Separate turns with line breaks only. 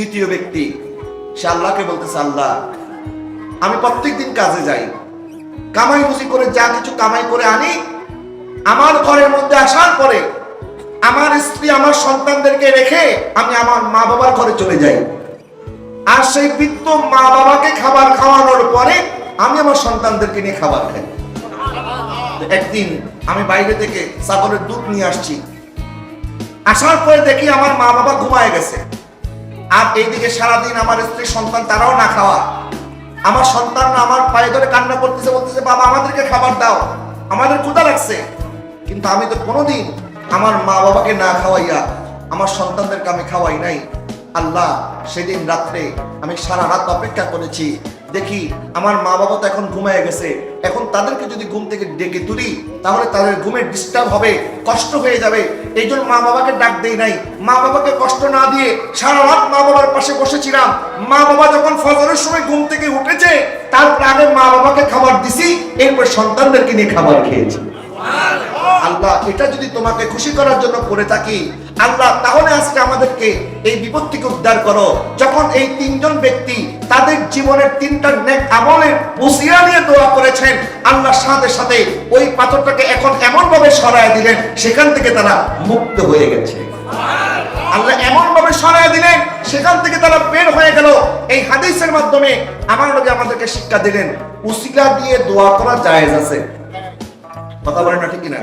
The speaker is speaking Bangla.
তৃতীয় ব্যক্তি। সে আল্লাহকে বলতেছে, আল্লাহ, আমি প্রত্যেকদিন কাজে যাই। কামাই রুজি করে যা কিছু কামাই করে আনি। আমার ঘরের মধ্যে আসার পরে আমার স্ত্রী, আমার সন্তানদেরকে রেখে আমি আমার মা বাবার ঘরে চলে যাই। আর সেই বৃত্ত মা বাবাকে খাবার খাওয়ানোর পরে আমি আমার সন্তানদেরকে নিয়ে খাবার খাই। একদিন আমি বাইরে থেকে ছাগলের দুধ নিয়ে আসছি। আসার পরে দেখি আমার মা বাবা ঘুমায় গেছে। আর এইদিকে সারাদিন আমার স্ত্রী, সন্তান, তারাও না খাওয়া। আমার সন্তান আমার পায়ে ধরে কান্না করতেছে, বলতেছে, বাবা, আমাদেরকে খাবার দাও। আমাদের ক্ষুধা লাগছে। কিন্তু আমি তো কোনোদিন আমার মা বাবাকে না খাওয়াইয়া আমার সন্তানদেরকে আমি খাওয়াই নাই। আল্লাহ, সেদিন রাত্রে আমি সারা রাত অপেক্ষা করেছি। দেখি আমার মা বাবা তো এখন ঘুমায় গেছে। এখন তাদেরকে যদি ঘুম থেকে ডেকে তুলি, তাহলে তাদের ঘুমের ডিস্টার্ব হবে, কষ্ট হয়ে যাবে। এই জন্য মা বাবাকে ডাক দেই নাই। মা বাবাকে কষ্ট না দিয়ে সারা রাত মা বাবার পাশে বসেছিলাম। মা বাবা যখন ফজরের সময় ঘুম থেকে উঠেছে তারপর আগে মা বাবাকে খাবার দিছি, এরপর সন্তানদেরকে নিয়ে খাবার খেয়েছি। আল্লাহ, এটা যদি তোমাকে খুশি করার জন্য করে থাকি আল্লাহ, তাহলে আজকে আমাদেরকে এই বিপদ থেকে উদ্ধার করো। যখন এই তিনজন ব্যক্তি তাদের জীবনের তিনটা নেক আমলের উসিয়া নিয়ে দোয়া করেছেন, আল্লাহ সাথে সাথে ওই পাথরটাকে এখন এমন ভাবে সরায় দিলেন, সেখান থেকে তারা মুক্ত হয়ে গেছে। আল্লাহ এমন ভাবে সরায় দিলেন, সেখান থেকে তারা বের হয়ে গেল। এই হাদিসের মাধ্যমে আমার নবী আমাদেরকে শিক্ষা দিলেন উসিলা দিয়ে দোয়া করা জায়েজ আছে। কথা বলেন না ঠিক কিনা?